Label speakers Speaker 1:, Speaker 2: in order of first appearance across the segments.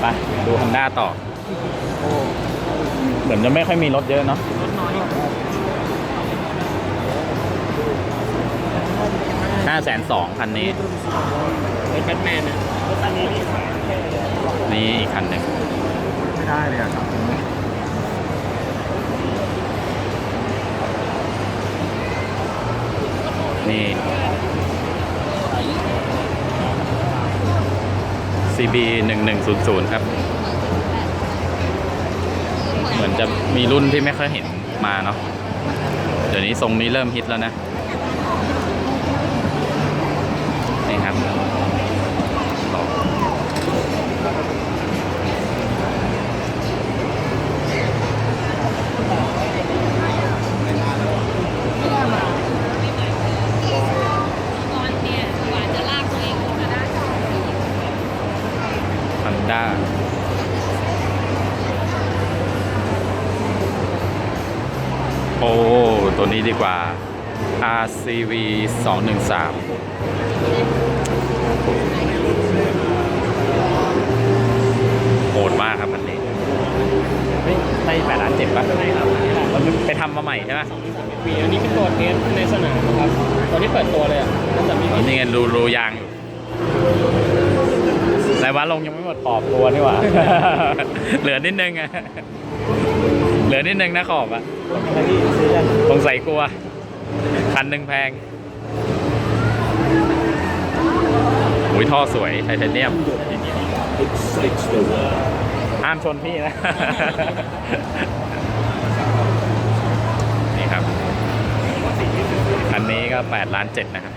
Speaker 1: ไปดูฮอนด้าต่อ เหมือนจะไม่ค่อยมีรถเยอะเนาะห้าแสนสองคันนี้
Speaker 2: เป็นแบทแมนนะรถคันนี้นี่
Speaker 1: นี่อีกคันหนึ่ง
Speaker 3: ไม่ได้เลยอะครับ
Speaker 1: นี่ CB 1100ครับ เหมือนจะมีรุ่นที่ไม่ค่อยเห็นมาเนาะ เดี๋ยวนี้ทรงนี้เริ่มฮิตแล้วนะ นี่ครับ ฮันด้าโอ้ ตัวนี้ดีกว่า RCV 213โหดมากครับคันนี้เฮ้ยใช่แปดล้านเจ็ดป่ะ
Speaker 2: ใช่ครับอันนี้แหละ
Speaker 1: มันไปทำมาใหม่ใช่ไหม
Speaker 2: ปีอันนี้เป็นตัวเทสในสนามครับตัวที่เปิดตัวเลยอะมันจะมี
Speaker 1: นี่ไงรูรูยางอยู่ไร วะลงยังไม่หมดขอบตัวนี่หว่า เหลือนิดนึงอะเหลือนิดนึงนะขอบอะ
Speaker 3: อะไรที่ซื้อยัง
Speaker 1: สงสัยกลัว คันหนึ่งแพงอุ้ยท่อสวยไทเทเนียมห้ามชนพี่นะ นี่ครับ อันนี้ก็8ล้าน7นะครับ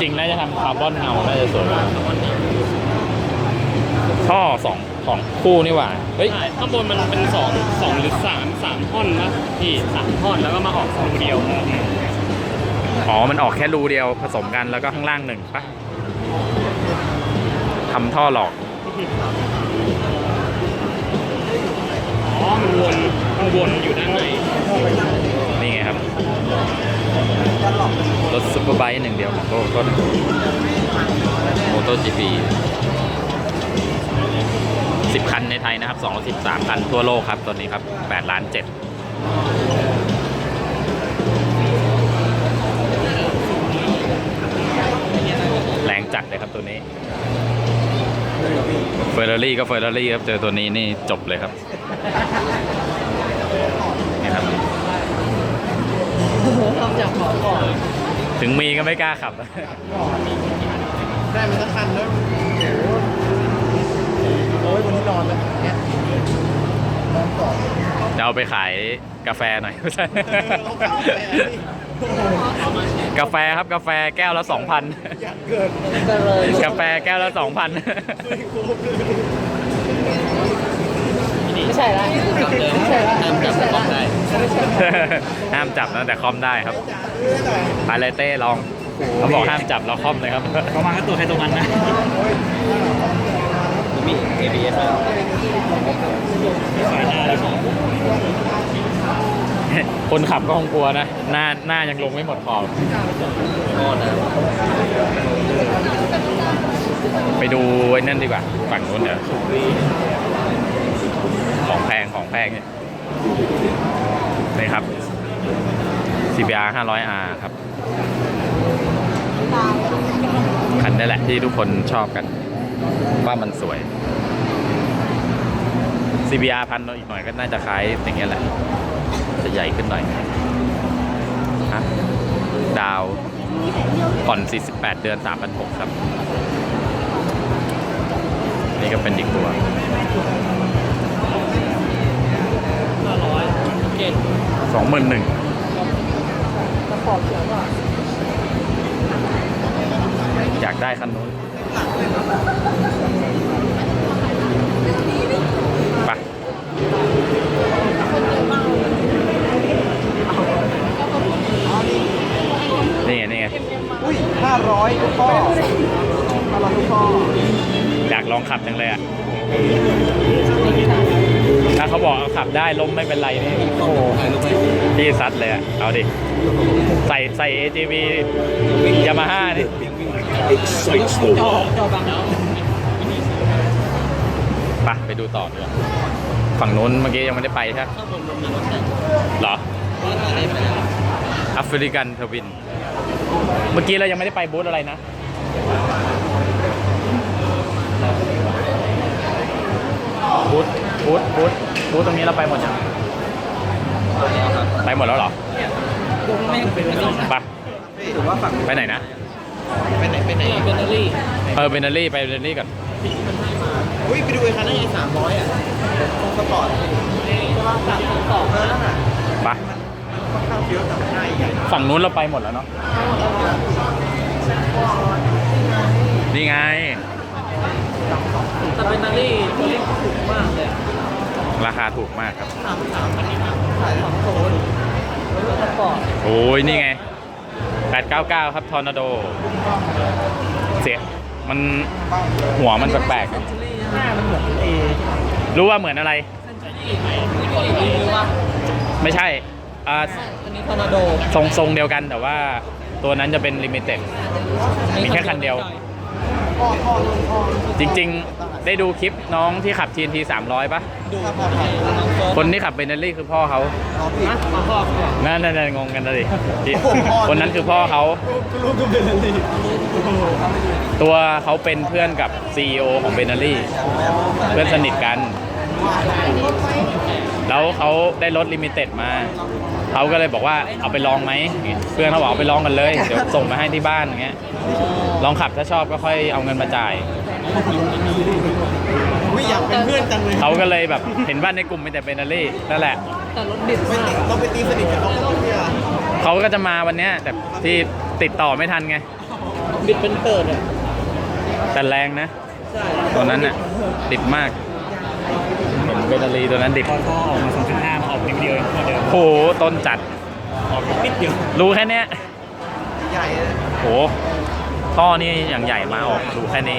Speaker 1: จริงน่าจะทำคาร์บอนเงาน่าจะสวยมากท่อสองสองคู่นี่หว่าเฮ้ย
Speaker 2: ใช่ข้างบนมันเป็นสองสองหรือสามสามท่อนนะพี่สามท่อนแล้วก็มาออกสองเดียว
Speaker 1: อ๋อ มันออกแค่รูเดียวผสมกันแล้วก็ข้างล่างหนึ่งปะทำท่อหลอก
Speaker 2: อ๋อ มันวน
Speaker 1: ไบค์หนึ่งเดียวของโลกก็โมโตจีพีสิบคันในไทยนะครับสองสิบสามคันทั่วโลกครับตัวนี้ครับแปดล้านเจ็ดแรงจัดเลยครับตัวนี้เฟอร์รารี่ก็เฟอร์รารี่ครับ เจอตัวนี้นี่จบเลยครับนี่ครับ
Speaker 3: ทำจากของก่อน
Speaker 1: ถึงมีก็ไม่กล้าขับ
Speaker 3: ได้มันสักคันแล้วโอ้ยวันนี้นอนเลยเนี่ยนอนก่อน
Speaker 1: จะเอาไปขายกาแฟหน่อยไม่ใช่
Speaker 3: เอากาแฟดิโอ้โห
Speaker 1: กาแฟครับกาแฟแก้วละสองพัน
Speaker 3: อยากเกิดจะเลย
Speaker 1: กาแฟแก้วละสองพัน
Speaker 3: ไม่คุ้มเลย
Speaker 2: ไม่ใช่ละ
Speaker 3: ไม่ใช่ละ
Speaker 2: ห้ามจับต้องได้
Speaker 1: ห้ามจับนะแต่คอมได้ครับ
Speaker 3: ไม่ได้
Speaker 1: พาเลเต้ลองเขาบอกห้ามจับเราคอมเลยครับ
Speaker 2: ประมาณก็ตัวใครตัวมันนะมี ABS แล้วสายหน้าแล้วของ
Speaker 1: คนขับก็คงกลัวนะ หน้าหน้ายังลงไม่หมดขอบ
Speaker 2: ก้อนนะ
Speaker 1: ไปดูไอ้นั่นดีกว่า ฝั่งนู้นเดี๋ยวของแพงของแพงเนี่ยนี่ครับ CBR 500R ครับ คันนี้แหละที่ทุกคนชอบกัน ว่ามันสวย CBR พันอีกหน่อยก็น่าจะคล้ายอย่างเงี้ยแหละ จะใหญ่ขึ้นหน่อยฮะดาวผ่อน 48 เดือน 3,600 ครับ นี่ก็เป็นอีกตัวสองหมื่นหนึ่ง
Speaker 3: กระป๋องเขียวอะ
Speaker 1: อยากได้คันนู้นไปนี่ไงนี่ไง
Speaker 3: อุ้ยห้าร้อยลูกพ่อห้าร้อยลูกพ่อ
Speaker 1: อยากลองขับจังเลยอะ ถ้าเขาบอกเอาขับได้ล้มไม่เป็นไรนี่โอ้โหพี่ซัดเลยอะเอาดิ ใส่ใส่ AGV ยามาฮ่านี่
Speaker 4: excites the
Speaker 3: จอ
Speaker 4: world.
Speaker 3: จอบัง
Speaker 1: ไปไปดูต่อดีกว่าฝั่งนู้นเมื่อกี้ยังไม่ได้ไปใช่ไหม
Speaker 3: ข้างบนมันมีรถแต่ง
Speaker 1: เหรอ
Speaker 3: รถอะไรไปแล้ว
Speaker 1: แอฟริกันทวิน เมื่อกี้เรายังไม่ได้ไปบูธอะไรนะ บูธ บูธบูธบูธตรงนี้เราไปหมดยังไปหมดแล้วเหรอ
Speaker 3: พวกแม่งเป็นอันนี้
Speaker 1: ไป
Speaker 3: หรือว่าฝั่ง
Speaker 1: ไปไหนนะ
Speaker 3: ไปไหนไปไหนเบนเนอรี่
Speaker 1: เออเบนเนอรี่ไปเบนเนอรี่ก่อน
Speaker 3: อุ้ยไปดูไอ้คันนั้นไอ้สามร้อยอะตรงสปอร์ตใช่ป่ะสามสองนั่นน่ะ
Speaker 1: ไป
Speaker 3: ค่อนข้างเฟี้ยวแต่ไม่ได้ใหญ่
Speaker 1: ฝั่งนู้นเราไปหมดแล้วเนาะนี่ไง
Speaker 3: แต่เบนเนอรี่ตัวเล็กถูกมากเลย
Speaker 1: ราคาถูกมากครับ
Speaker 3: สามสามอันนี้ขายสองโซนรถสปอร์ต
Speaker 1: โอ้ยนี่ไง 899 ครับทอร์นาโด เสียมันหัวมันแปลก
Speaker 3: เซนจูรี่หน้ามันเหมือนเอ
Speaker 1: ๆรู้ว่าเหมือนอะไร
Speaker 3: เซนจูรี่หรือว่า
Speaker 1: ไม่ใช่อ่า
Speaker 3: อันนี้ทอร์นาโด
Speaker 1: ทรงทรงเดียวกันแต่ว่าตัวนั้นจะเป็นลิมิเต็ดมีแค่คันเดียว จริงๆ ได้ดูคลิปน้องที่ขับ TNT 300ปะ
Speaker 3: ดูครับพ่อครับ
Speaker 1: คนที่ขับเบนเนอรี่คือพ่อเขา
Speaker 3: เอาพี่มาพ่อเขา
Speaker 1: นั่นนั่นงงกันนะดิที่คนนั้นคือพ่อเขา
Speaker 3: รู้ก็เป็นอะไร
Speaker 1: ตัวเขาเป็นเพื่อนกับ CEO ของเบนเนอรี่ เพื่อนสนิทกัน แล้วเขาได้รถลิมิเต็ดมา เขาก็เลยบอกว่าเอาไปลองไหมเพื่อนเขาบอกเอาไปลองกันเลยเดี๋ยวส่งมาให้ที่บ้านอย่างเงี้ยลองขับถ้าชอบก็ค่อยเอาเงินมาจ่าย
Speaker 3: ไม่อยากเป็นเพื่อนจังเลย
Speaker 1: เขาก็เลยแบบเห็นว่าในกลุ่มมีแต่เบนเนอรี่นั่นแหละ
Speaker 3: แต่รถดิบมากเราไปตีสนิทกับเขาก็เพื่อ
Speaker 1: เขาก็จะมาวันเนี้ยแต่ที่ติดต่อไม่ทันไง
Speaker 3: บิดเป็นเปิดอะ
Speaker 1: แต่แรงนะ
Speaker 3: ใช่
Speaker 1: ตัวนั้นน่ะดิบมาก เห็นเบนเนอรี่ตัวนั้นดิบ
Speaker 2: พอท่อออกมาสองจุดห้ามาออกนิดเดียวเองเท่าเดิม
Speaker 1: โห ต้นจัด
Speaker 2: ออกนิดเดียว
Speaker 1: รู้แค่เนี้ย
Speaker 3: ใหญ่เลย
Speaker 1: โหท่อนี่อย่างใหญ่มาออกดูแค่นี้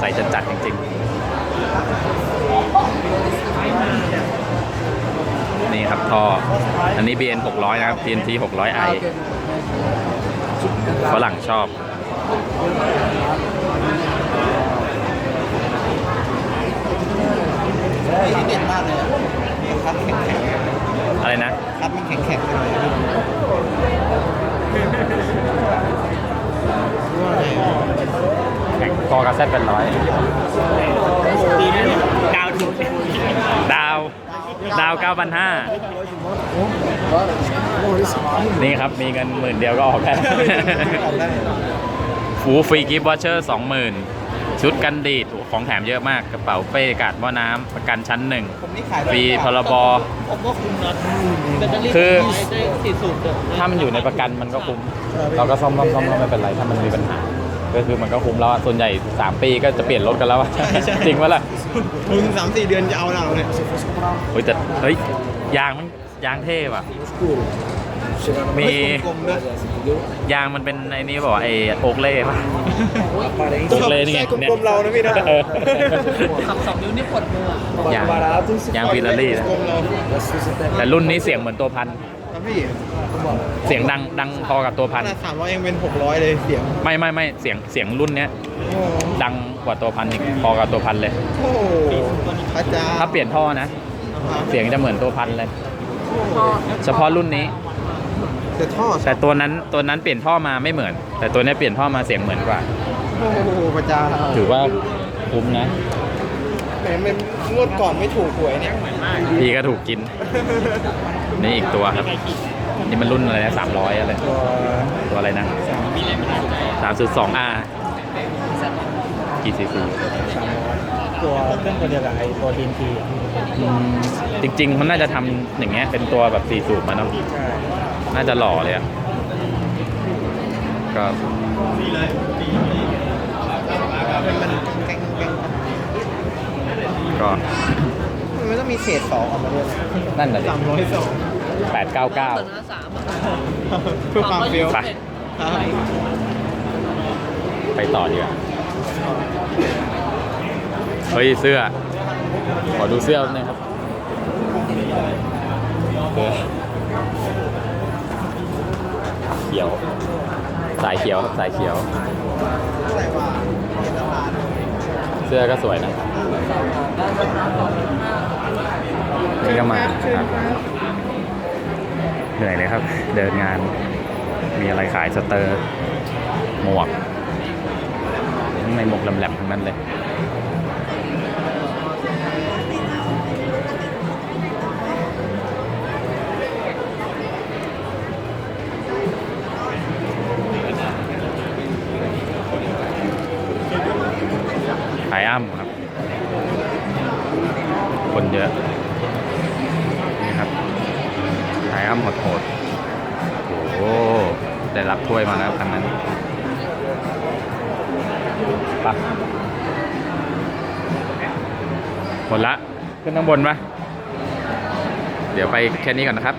Speaker 1: ใส่จัดจัดๆจริงๆ นี่ครับท่อ อันนี้ BN 600 นะครับ TNT 600i ฝรั่งชอบ
Speaker 3: นี่เด็ดมากเลยอะคัดแข็งแข็ง
Speaker 1: อะไรนะ
Speaker 3: คัดมันแข็งแข็งเลย
Speaker 1: แข่งกอกระแซดเป็นร้อย
Speaker 2: ดีนะเนี่ยดาวถูก
Speaker 1: ดาว ดาว9,500นี่ครับ มีเงินหมื่นเดียวก็ออกได้
Speaker 3: ออกได้
Speaker 1: ฟูฟรีกิฟต์วอเชอร์สองหมื่นชุดกันดีดของแถมเยอะมาก กระเป๋าเป้กาดหม้อน้ำประกันชั้นหนึ่งฟรีพรบ
Speaker 3: ผมว่าคุ้มนะแบตเตอรี่
Speaker 1: คือถ้ามันอยู่ในประกันมันก็คุ้ม เราก็ซ่อมซ่อมซ่อมไม่เป็นไรถ้ามันมีปัญหา ก็คือมันก็คุ้มแล้วอะส่วนใหญ่ 3 ปีก็จะเปลี่ยนรถกันแล้วอะจริงวะล่ะ
Speaker 3: ถึงสามสี่เดือนจะเอาเราเนี่ย
Speaker 1: เฮ้ยแต่เฮ้ยยางมันยางเท่ว่ะ มี
Speaker 3: กลมๆด้วย
Speaker 1: ยางมันเป็นไอ้นี่บอกว่าไอ้โอกเล่ป่ะ โอกเล่นี่ไง
Speaker 3: ใช่กลมๆเรานะพี่นะ
Speaker 1: เออ
Speaker 3: ขับสองนิ้วนี่ปวดมืออะ
Speaker 1: ยางยางฟิลารี่นะ
Speaker 3: กลมเรา
Speaker 1: แต่รุ่นนี้เสียงเหมือนตัวพัน
Speaker 3: ครับพี่
Speaker 1: เสียงดังดังพอกับตัว
Speaker 3: ข
Speaker 1: พัน
Speaker 3: นาดสามร้อยยังเป็นหกร้อยเลยเสียง
Speaker 1: ไม่ไม่ไม่เสียงเสียงรุ่นเนี้ย
Speaker 3: โอ้
Speaker 1: ดังกว่าตัวพันอีกพอกับตัวพันเลย
Speaker 3: โหพระเจ้า
Speaker 1: ถ้าเปลี่ยนท่อนะเสียงจะเหมือนตัวพันเลย เฉพาะรุ่นนี้
Speaker 3: แต่ท่อ
Speaker 1: แต่ตัวนั้นตัวนั้นเปลี่ยนท่อมาไม่เหมือน แต่ตัวเนี้ยเปลี่ยนท่อมาเสียงเหมือนกว่า
Speaker 3: โอ้โหพระเจ้า
Speaker 1: ถือว่าคุ้มนะ
Speaker 3: แหมมันงวดก่อนไม่ถูกหวยเนี่ย
Speaker 1: พี่ก็ถูกกิน นี่อีกตัวครับ นี่มันรุ่นอะไรนะสามร้อยอะไร
Speaker 3: ตัว
Speaker 1: ตัวอะไรนะสามจุดสองอากี่ซีซี
Speaker 2: ตัวเครื่องตัวเดียวกับไอ้ตัวทีมที
Speaker 1: จริงๆมันน่าจะทำอย่างเงี้ยเป็นตัวแบบสี่สูบมาเนาะ
Speaker 2: ใช่
Speaker 1: น่าจะหล่อเลยอะก็
Speaker 3: มันมันแกงแกง
Speaker 1: ก็
Speaker 3: มันไม่ต้องมีเศษสองออกมาด้วย
Speaker 1: นั่นแหละ
Speaker 3: สามร้อยสอง
Speaker 1: แปดเก้าเก้า
Speaker 3: เพื่อความเฟี้ยว
Speaker 1: ไป
Speaker 3: ครับ
Speaker 1: ไปต่อดีกว่า เฮ้ย เสื้อ ขอดูเสื้อหน่อยครับเออเขียว สายเขียวครับสายเขียว
Speaker 3: เท่าไหร่วะเห็นราคาด้วย
Speaker 1: เสื้อก็สวยนะ นี่ก็มาครับเหนื่อยเลยครับ เดินงานมีอะไรขายสเตอร์หมวกข้างในหมวกแหลมๆทั้งนั้นเลยขายอ้ำครับ คนเยอะ ขายอ้ำโหดๆโอ้ได้รับถ้วยมาแล้วคันนั้นไปะหมดละ ขึ้นข้างบนปะเดี๋ยวไปแค่นี้ก่อนนะครับ